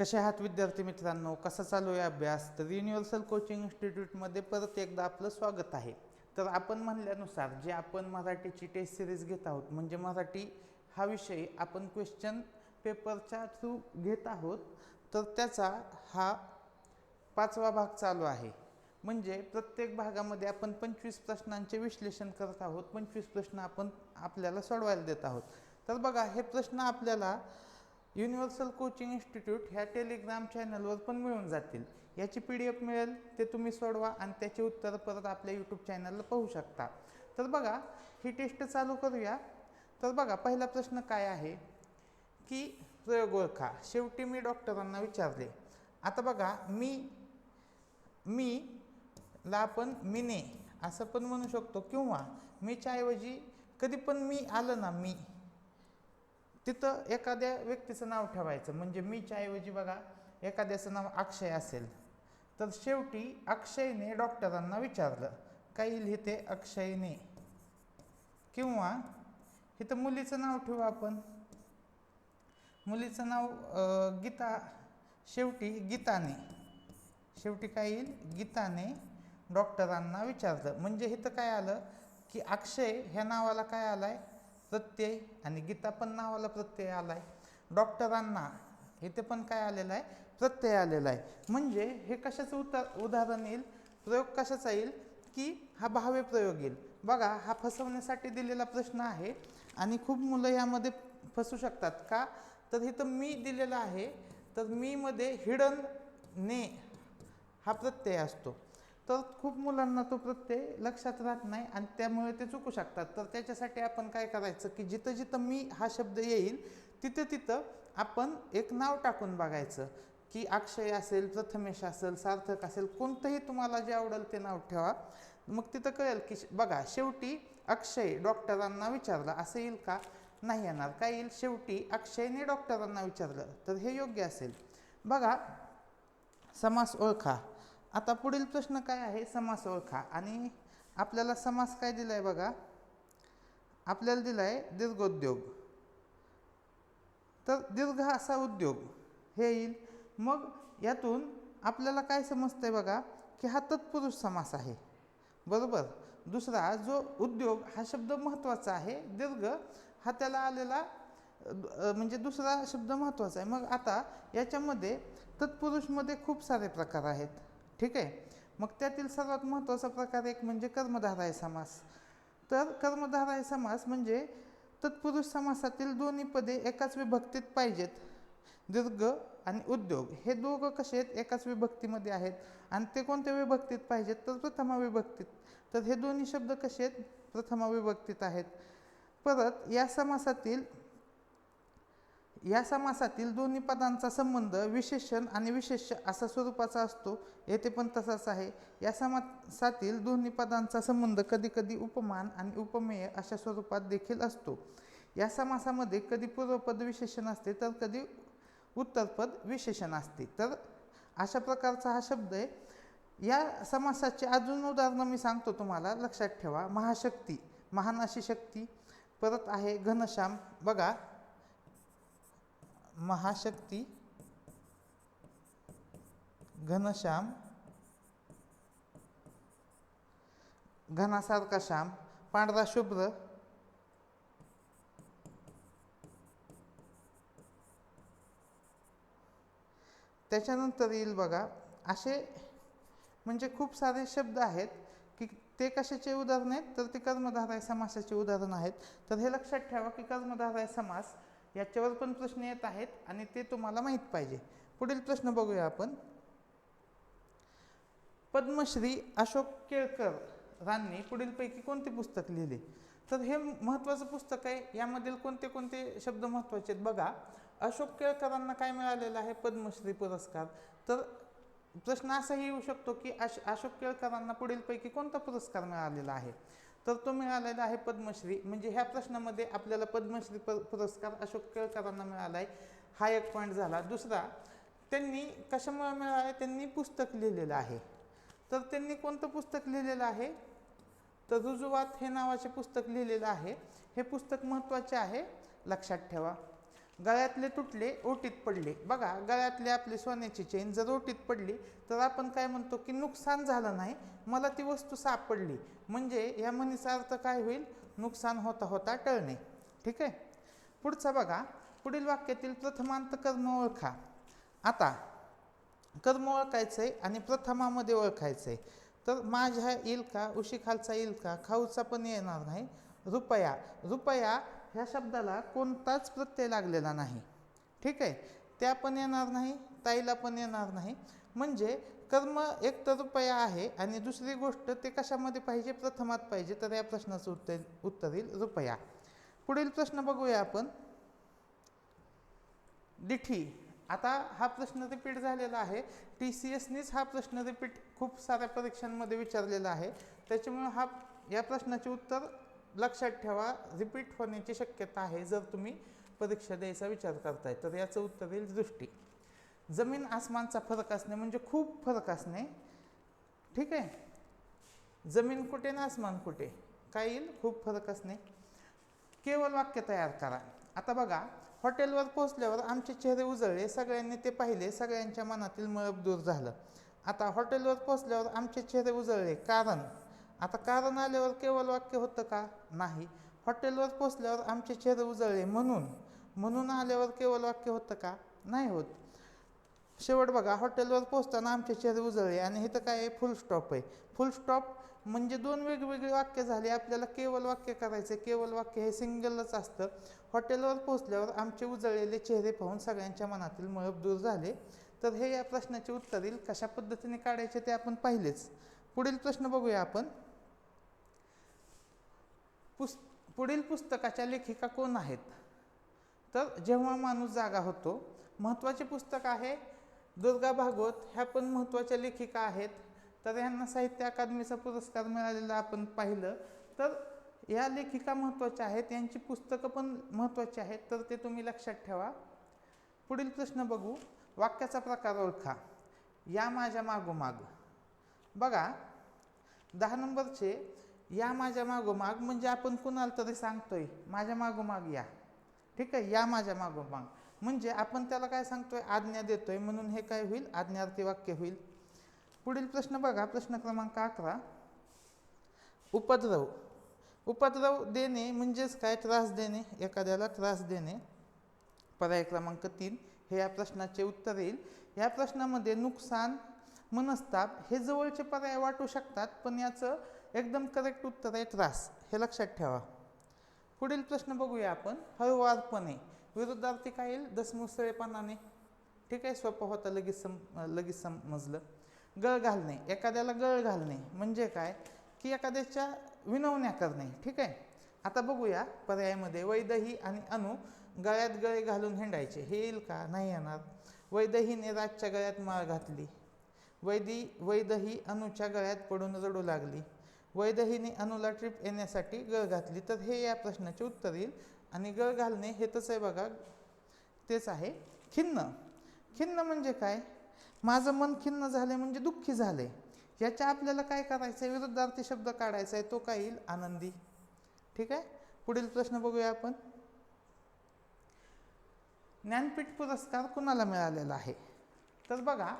कसे आहात विद्यार्थी मित्रांनो? कसा चालू आहे अभ्यास? तर युनिव्हर्सल कोचिंग इन्स्टिट्यूटमध्ये परत एकदा आपलं स्वागत आहे. तर आपण म्हणल्यानुसार जे आपण मराठीची टेस्ट सिरीज घेत आहोत म्हणजे मराठी हा विषय आपण क्वेश्चन पेपरच्या थ्रू घेत आहोत तर त्याचा हा पाचवा भाग चालू आहे. म्हणजे प्रत्येक भागामध्ये आपण पंचवीस प्रश्नांचे विश्लेषण करत आहोत पंचवीस प्रश्न आपण आपल्याला सोडवायला देत आहोत. तर बघा हे प्रश्न आपल्याला युनिव्हर्सल कोचिंग इन्स्टिट्यूट ह्या टेलिग्राम चॅनलवर पण मिळून जातील. याची पी डी एफ मिळेल ते तुम्ही सोडवा आणि त्याचे उत्तर परत आपल्या यूट्यूब चॅनलला पाहू शकता. तर बघा ही टेस्ट चालू करूया. तर बघा पहिला प्रश्न काय आहे? की प्रयोग ओळखा. शेवटी मी डॉक्टरांना विचारले. आता बघा मी मी ला आपण मिने असं पण म्हणू शकतो किंवा मीच्या ऐवजी कधी पण मी आलं ना मी तिथं एखाद्या व्यक्तीचं नाव ठेवायचं. म्हणजे मीच्या ऐवजी बघा एखाद्याचं नाव अक्षय असेल. तर शेवटी अक्षयने डॉक्टरांना विचारलं काही लिहिते अक्षयने? किंवा इथं मुलीचं नाव ठेवू आपण. मुलीचं नाव गीता शेवटी गीताने. शेवटी काय येईल? गीताने डॉक्टरांना विचारलं. म्हणजे इथं काय आलं की अक्षय ह्या नावाला काय आलं आहे प्रत्यय आणि गीता पण नावाला प्रत्यय आला आहे डॉक्टरांना इथे पण काय आलेलं आहे? प्रत्यय आलेला आहे. म्हणजे हे कशाचं उतर उदाहरण येईल? प्रयोग कशाचा येईल? की हा भावे प्रयोग येईल. बघा हा फसवण्यासाठी दिलेला प्रश्न आहे आणि खूप मुलं यामध्ये फसू शकतात. का? तर इथं मी दिलेलं आहे. तर मी मध्ये हिडन ने हा प्रत्यय असतो. तर खूप मुलांना तो प्रत्यय लक्षात राहत नाही आणि त्यामुळे ते चुकू शकतात. तर त्याच्यासाठी आपण काय करायचं की जिथं जिथं मी हा शब्द येईल तिथं तिथं आपण एक नाव टाकून बघायचं की अक्षय असेल प्रथमेश असेल सार्थक असेल कोणतंही तुम्हाला जे आवडेल ते नाव ठेवा. मग तिथं कळेल की श- बघा शेवटी अक्षय डॉक्टरांना विचारलं असं येईल का? नाही येणार. काय येईल? शेवटी अक्षयने डॉक्टरांना विचारलं तर हे योग्य असेल. बघा समास ओळखा. आता पुढील प्रश्न काय आहे? समास ओळखा. आणि आपल्याला समास काय दिला आहे बघा? आपल्याला दिला आहे दीर्घोद्योग. तर दीर्घ असा उद्योग. हे येईल. मग यातून आपल्याला काय समजतं आहे बघा? की हा तत्पुरुष समास आहे. बरोबर? दुसरा जो उद्योग हा शब्द महत्त्वाचा आहे. दीर्घ हा त्याला आलेला म्हणजे दुसरा शब्द महत्त्वाचा आहे. मग आता याच्यामध्ये तत्पुरुषमध्ये खूप सारे प्रकार आहेत. ठीक आहे? मग त्यातील सर्वात महत्त्वाचा प्रकार एक म्हणजे कर्मधाराय समास. तर कर्मधाराय समास म्हणजे तत्पुरुष समासातील दोन्ही पदे एकाच विभक्तीत पाहिजेत. दीर्घ आणि उद्योग. हे दोघं कसे आहेत? एकाच विभक्तीमध्ये आहेत. आणि ते कोणत्या विभक्तीत पाहिजेत? तर प्रथमा विभक्तीत. तर हे दोन्ही शब्द कसे आहेत? प्रथमा विभक्तीत आहेत. परत या समासातील या समासातील दोन्ही पदांचा संबंध विशेषण आणि विशेष्य असा स्वरूपाचा असतो. येथे पण तसाच आहे. या समासातील दोन्ही पदांचा संबंध कधीकधी उपमान आणि उपमेय अशा स्वरूपात देखील असतो. या समासामध्ये कधी पूर्वपद विशेषण असते तर कधी उत्तरपद विशेषण असते. तर अशा प्रकारचा हा शब्द आहे. या समासाचे अजून उदाहरणं मी सांगतो तुम्हाला. लक्षात ठेवा. महाशक्ती. महान अशी शक्ती. परत आहे घनश्याम. बघा महाशक्ती घनश्याम घनासारखा श्याम पांढरा शुभ्र त्याच्यानंतर येईल बघा असे म्हणजे खूप सारे शब्द आहेत की ते कशाचे उदाहरण आहेत? तर ते कर्मधाराय समासाचे उदाहरण आहेत. तर हे लक्षात ठेवा की कर्मधाराय समास याच्यावर पण प्रश्न येत आहेत आणि ते तुम्हाला माहीत पाहिजे. पुढील प्रश्न बघूया आपण. पद्मश्री अशोक केळकरांनी पुढीलपैकी कोणते पुस्तक लिहिले? तर हे महत्त्वाचं पुस्तक आहे. यामधील कोणते कोणते शब्द महत्त्वाचे आहेत? बघा. अशोक केळकरांना काय मिळालेलं आहे? पद्मश्री पुरस्कार. तर प्रश्न असाही येऊ शकतो की अश अशोक केळकरांना पुढीलपैकी कोणता पुरस्कार मिळालेला आहे? तर तो मिळालेला आहे पद्मश्री. म्हणजे ह्या प्रश्नामध्ये आपल्याला पद्मश्री प पुरस्कार अशोक केळकरांना मिळाला आहे हा एक पॉईंट झाला. दुसरा त्यांनी कशामुळे मिळाला त्यांनी पुस्तक लिहिलेलं आहे. तर त्यांनी कोणतं पुस्तक लिहिलेलं आहे? तर रुजुवात हे नावाचे पुस्तक लिहिलेलं आहे. हे पुस्तक महत्त्वाचे आहे. लक्षात ठेवा. गळ्यातले तुटले ओटीत पडले. बघा गळ्यातले आपली सोन्याची चेन जर ओटीत पडली तर आपण काय म्हणतो की नुकसान झालं नाही मला ती वस्तू सापडली. म्हणजे या म्हणीचा अर्थ काय होईल? नुकसान होता होता टळणे. ठीक आहे? पुढचा बघा. पुढील वाक्यातील प्रथमांत कर्म ओळखा. आता कर्म ओळखायचं आहे आणि प्रथमामध्ये ओळखायचं आहे तर माझ्या येईल का? उशी खालचा येईल का? खाऊचा पण येणार नाही. रुपया. रुपया ह्या शब्दाला कोणताच प्रत्यय लागलेला नाही. ठीक आहे? त्या पण येणार नाही ताईला पण येणार नाही. म्हणजे कर्म एक तर रुपया आहे आणि दुसरी गोष्ट ते कशामध्ये पाहिजे? प्रथमात पाहिजे. तर या प्रश्नाचं उत्तर उत्तर येईल रुपया. पुढील प्रश्न बघूया आपण. दिठी आता हा प्रश्न रिपीट झालेला आहे. टी सी एसनीच हा प्रश्न रिपीट खूप साऱ्या परीक्षांमध्ये विचारलेला आहे. त्याच्यामुळे हा या प्रश्नाचे उत्तर लक्षात ठेवा रिपीट होण्याची शक्यता आहे जर तुम्ही परीक्षा द्यायचा विचार करताय. तर याचं उत्तर येईल दृष्टी. जमीन आसमानचा फरक असणे म्हणजे खूप फरक असणे. ठीक आहे? जमीन कुठे ना आसमान कुठे? काय येईल? खूप फरक असणे. केवळ वाक्य तयार करा. आता बघा हॉटेलवर पोहोचल्यावर आमचे चेहरे उजळले सगळ्यांनी ते पाहिले सगळ्यांच्या मनातील मळब दूर झालं. आता हॉटेलवर पोहोचल्यावर आमचे चेहरे उजळले. कारण? आता कारण आल्यावर केवळ वाक्य होतं का? नाही. हॉटेलवर पोचल्यावर आमचे चेहरे उजळले म्हणून. म्हणून आल्यावर केवळ वाक्य होतं का? नाही होत. शेवट बघा हॉटेलवर पोचताना आमचे चेहरे उजळले आणि इथं काय आहे? फुल स्टॉप आहे. फुल स्टॉप म्हणजे दोन वेगवेगळी वाक्य झाली. आपल्याला केवळ वाक्य करायचं केवळ वाक्य हे सिंगलच असतं. हॉटेलवर पोचल्यावर आमचे उजळलेले चेहरे पाहून सगळ्यांच्या मनातील मळब दूर झाले. तर हे या प्रश्नाचे उत्तर येईल. कशा पद्धतीने काढायचे ते आपण पाहिलेच. पुढील प्रश्न बघूया आपण. पुस पुढील पुस्तकाच्या लेखिका कोण आहेत? तर जेव्हा माणूस जागा होतो महत्त्वाचे पुस्तक आहे दुर्गा भागवत ह्या पण महत्त्वाच्या लेखिका आहेत. तर यांना साहित्य अकादमीचा पुरस्कार मिळालेला आपण पाहिलं. तर या लेखिका महत्त्वाच्या आहेत यांची पुस्तकं पण महत्त्वाची आहेत तर ते तुम्ही लक्षात ठेवा. पुढील प्रश्न बघू. वाक्याचा प्रकार ओळखा. या माझ्या मागोमाग. बघा. दहा नंबरचे. या माझ्या मागोमाग म्हणजे आपण कुणाला तरी सांगतोय माझ्या मागोमाग या. ठीक आहे? या माझ्या मागोमाग म्हणजे आपण त्याला काय सांगतोय? आज्ञा देतोय. म्हणून हे काय होईल? आज्ञार्थी वाक्य होईल. पुढील प्रश्न बघा. प्रश्न क्रमांक अकरा. उपद्रव. उपद्रव देणे म्हणजेच काय? त्रास देणे. एखाद्याला त्रास देणे. पर्याय क्रमांक तीन. हे या प्रश्नाचे उत्तर येईल. या प्रश्नामध्ये नुकसान मनस्ताप हे जवळचे पर्याय वाटू शकतात पण याचं एकदम करेक्ट उत्तर आहे त्रास. हे लक्षात ठेवा. पुढील प्रश्न बघूया आपण. हळुवारपणे. विरुद्धार्थी काय येईल? दसमुसळेपणाने. ठीक आहे? सोपं होतं. लगेच सम लगेच समजलं. गळ घालणे. एखाद्याला गळ घालणे. म्हणजे काय? की एखाद्याच्या विनवण्या करणे. ठीक आहे? आता बघूया पर्यायामध्ये. वैदही आणि अनु गळ्यात गळे घालून हिंडायचे. हे येईल का? नाही येणार. वैदहीने राजच्या गळ्यात माळ घातली. वैदी वैदही अनुच्या गळ्यात पडून रडू लागली. वैदहीने अनुला ट्रिप येण्यासाठी गळ घातली. तर हे या प्रश्नाचे उत्तर येईल. आणि गळ घालणे हे तसं आहे बघा. तेच आहे. खिन्न. खिन्न म्हणजे काय? माझं मन खिन्न झाले म्हणजे दुःखी झाले याच्या आपल्याला काय करायचं आहे विरुद्धार्थी शब्द काढायचा आहे तो काय येईल? आनंदी. ठीक आहे? पुढील प्रश्न बघूया आपण. ज्ञानपीठ पुरस्कार कुणाला मिळालेला आहे? तर बघा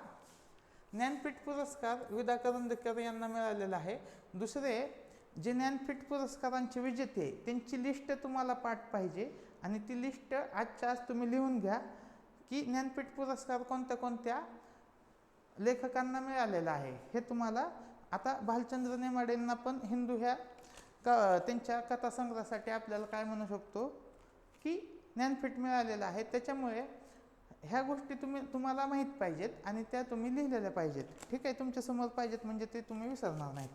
ज्ञानपीठ पुरस्कार विदा करंदकर यांना मिळालेला आहे. दुसरे जे ज्ञानपीठ पुरस्कारांचे विजेते त्यांची लिस्ट तुम्हाला पाठ पाहिजे आणि ती लिस्ट आजच्या आज तुम्ही लिहून घ्या की ज्ञानपीठ पुरस्कार कोणत्या कोणत्या लेखकांना मिळालेला आहे. हे तुम्हाला आता भालचंद्र नेमाडेंना पण हिंदू ह्या क त्यांच्या कथासंग्रहासाठी आपल्याला काय म्हणू शकतो? की ज्ञानपीठ मिळालेलं आहे. त्याच्यामुळे ह्या गोष्टी तुम्ही तुम्हाला माहीत पाहिजेत आणि त्या तुम्ही लिहिलेल्या पाहिजेत. ठीक आहे? तुमच्यासमोर पाहिजेत म्हणजे ते तुम्ही विसरणार नाहीत.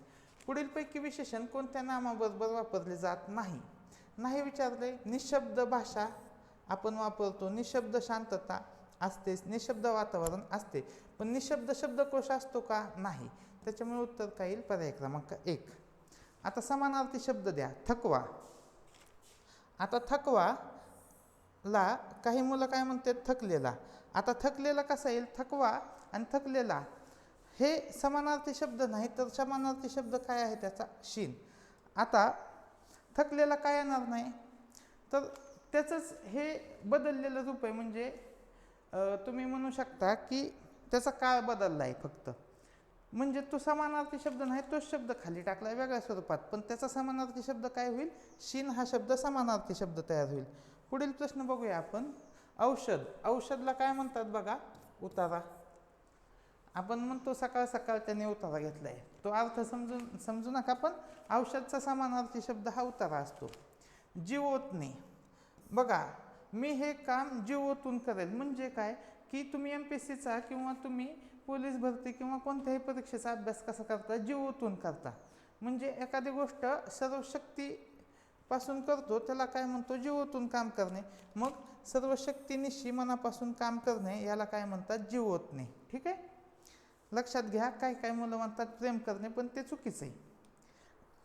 पुढीलपैकी विशेषण कोणत्या नामाबरोबर वापरले जात नाही? नाही विचारले निशब्द भाषा आपण वापरतो. निशब्द शांतता असतेच निशब्द वातावरण असते. पण निशब्द शब्दकोश असतो का? नाही. त्याच्यामुळे उत्तर काय येईल? पर्याय क्रमांक एक. आता समानार्थी शब्द द्या. थकवा. आता थकवा ला काही मुलं काय म्हणतात थकलेला. आता थकलेला कसा येईल? थकवा आणि थकलेला. हे समानार्थी शब्द नाही तर समानार्थी शब्द काय आहे त्याचा? शीन. आता थकलेला काय येणार नाही? तर त्याचंच हे बदललेलं रूप आहे. म्हणजे तुम्ही म्हणू शकता की त्याचा काळ बदलला आहे फक्त. म्हणजे तो समानार्थी शब्द नाही तोच शब्द खाली टाकला आहे वेगळ्या स्वरूपात. पण त्याचा समानार्थी शब्द काय होईल? शीन हा शब्द समानार्थी शब्द तयार होईल. पुढील प्रश्न बघूया आपण. औषध औषधला काय म्हणतात बघा? उतारा. आपण म्हणतो सकाळ सकाळ त्याने उतारा घेतला आहे तो अर्थ समजून समजू नका पण औषधचा समानार्थी शब्द हा उतारा असतो. जीवोतने. बघा मी हे काम जीवोतून करेल म्हणजे काय? की तुम्ही एम पी एस सीचा किंवा तुम्ही पोलीस भरती किंवा कोणत्याही परीक्षेचा अभ्यास कसा करता? जीवोतून करता. म्हणजे एखादी गोष्ट सर्व पासून करतो त्याला काय म्हणतो जीवोतून काम करणे. मग सर्व शक्तीनिशी मनापासून काम करणे याला काय म्हणतात जीव ठीक आहे? लक्षात घ्या काय काय मुलं म्हणतात प्रेम करणे पण ते चुकीचं आहे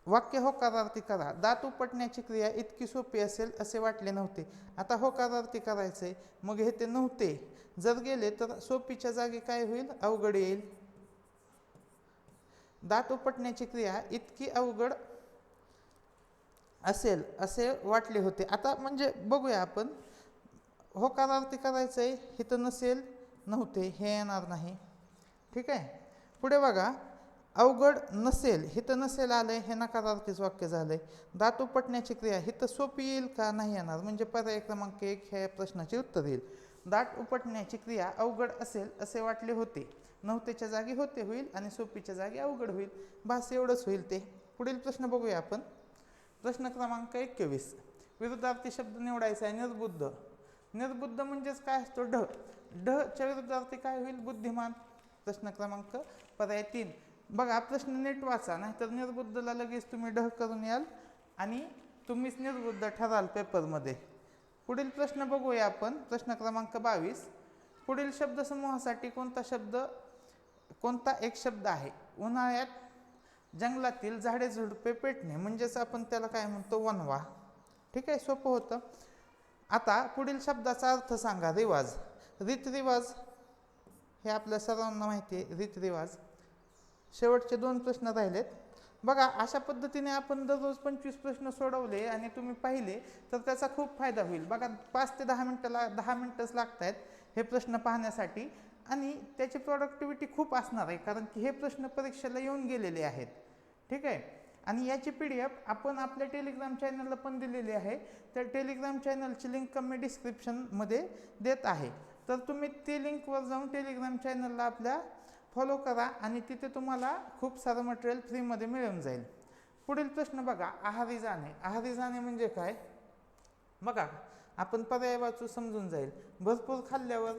वाक्य होकारार्थी करा. दात उपटण्याची क्रिया इतकी सोपी असेल असे वाटले नव्हते. आता होकारार्थी करायचे मग हे ते नव्हते. जर गेले तर सोपीच्या जागी काय होईल? अवघड येईल. दात उपटण्याची क्रिया इतकी अवघड असेल असे वाटले होते. आता म्हणजे बघूया आपण. होकारार्थी करायचं आहे हे तर नसेल नव्हते हे येणार नाही. ठीक आहे? पुढे बघा. अवघड नसेल हे तर नसेल आहे हे नकारार्थीच वाक्य झालं आहे धातू उपटण्याची क्रिया ही तर सोपी येईल का? नाही येणार. म्हणजे पर्याय क्रमांक एक ह्या प्रश्नाचे उत्तर येईल. दाट उपटण्याची क्रिया अवघड असेल असे वाटले होते. नव्हतेच्या जागी होते होईल आणि सोपीच्या जागी अवघड होईल. भास एवढंच होईल ते. पुढील प्रश्न बघूया आपण. प्रश्न क्रमांक एकवीस. विरुद्धार्थी शब्द निवडायचा आहे निर्बुद्ध. निर्बुद्ध म्हणजेच काय असतो? ढ. ढच्या विरुद्धार्थी काय होईल? बुद्धिमान. प्रश्न क्रमांक पर्याय तीन. बघा प्रश्न नीट वाचा नाहीतर निर्बुद्धला लगेच तुम्ही ढ करून याल आणि तुम्हीच निर्बुद्ध ठराल पेपरमध्ये. पुढील प्रश्न बघूया आपण. प्रश्न क्रमांक बावीस. पुढील शब्दसमूहासाठी कोणता शब्द कोणता एक शब्द आहे? उन्हाळ्यात जंगलातील झाडे झुडपे पेटणे म्हणजेच आपण त्याला काय म्हणतो वनवा. ठीक आहे सोपं होतं. आता पुढील शब्दाचा अर्थ सांगा रिवाज. रीतरिवाज हे आपल्या सर्वांना माहिती आहे रीतरिवाज. शेवटचे दोन प्रश्न राहिलेत. बघा अशा पद्धतीने आपण दररोज पंचवीस प्रश्न सोडवले आणि तुम्ही पाहिले तर त्याचा खूप फायदा होईल. बघा पाच ते दहा मिनटाला दहा मिनटंच लागत आहेत हे प्रश्न पाहण्यासाठी. आणि त्याची प्रॉडक्टिव्हिटी खूप असणार आहे कारण की हे प्रश्न परीक्षेला येऊन गेलेले आहेत. ठीक आहे? आणि याची पी डी एफ आपण आपल्या टेलिग्राम चॅनलला पण दिलेली आहे. त्या टेलिग्राम चॅनलची लिंक मी डिस्क्रिप्शनमध्ये देत आहे. तर तुम्ही ती लिंकवर जाऊन टेलिग्राम चॅनलला आपल्या फॉलो करा आणि तिथे तुम्हाला खूप सारं मटेरियल फ्रीमध्ये मिळून जाईल. पुढील प्रश्न बघा आहारी जाणे. आहारी जाणे म्हणजे काय? बघा आपण पर्याय वाचू समजून जाईल. भरपूर खाल्ल्यावर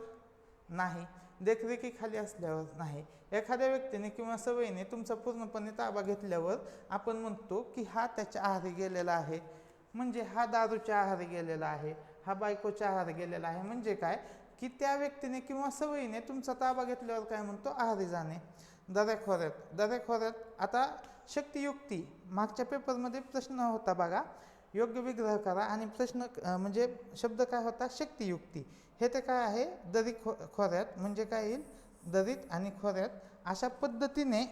नाही. देखरेखीखाली असल्यावर नाही. एखाद्या व्यक्तीने किंवा सवयीने तुमचा पूर्णपणे ताबा घेतल्यावर आपण म्हणतो की हा त्याच्या आहारी गेलेला आहे. म्हणजे हा दारूच्या आहारी गेलेला आहे. हा बायकोच्या आहारी गेलेला आहे. म्हणजे काय? की त्या व्यक्तीने किंवा सवयीने तुमचा ताबा घेतल्यावर काय म्हणतो? आहारी जाणे. दऱ्याखोऱ्यात दऱ्याखोऱ्यात आता शक्तियुक्ती. मागच्या पेपरमध्ये प्रश्न होता बघा. योग्य विग्रह करा आणि प्रश्न म्हणजे शब्द काय होता? शक्तियुक्ती. हे ते काय आहे? दरी खो खोऱ्यात म्हणजे काय येईल? दरीत आणि खोऱ्यात अशा पद्धतीने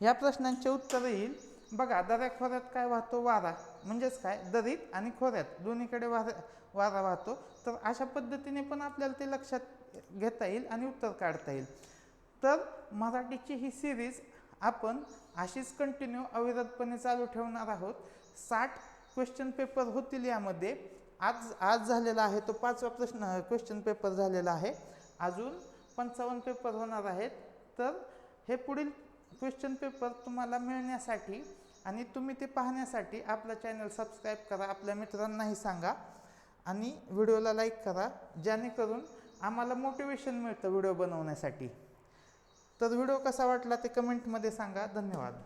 या प्रश्नांचे उत्तर येईल. बघा दऱ्या खोऱ्यात काय वाहतो? वारा. म्हणजेच काय? दरीत आणि खोऱ्यात. दोन्हीकडे वारा वारा वाहतो. तर अशा पद्धतीने पण आपल्याला ते लक्षात घेता येईल आणि उत्तर काढता येईल. तर मराठीची ही सिरीज आपण अशीच कंटिन्यू अविरतपणे चालू ठेवणार आहोत. साठ क्वेश्चन पेपर होतील यामध्ये. आज आज झालेला आहे तो पाचवा प्रश्न क्वेश्चन पेपर झालेला आहे. अजून पंचावन्न पेपर होणार आहेत. तर हे पुढील क्वेश्चन पेपर तुम्हाला मिळण्यासाठी आणि तुम्ही ते पाहण्यासाठी आपला चॅनल सबस्क्राईब करा आपल्या मित्रांनाही सांगा. आणि व्हिडिओला लाईक करा जेणेकरून आम्हाला मोटिवेशन मिळतं व्हिडिओ बनवण्यासाठी. तर व्हिडिओ कसा वाटला ते कमेंटमध्ये सांगा. धन्यवाद.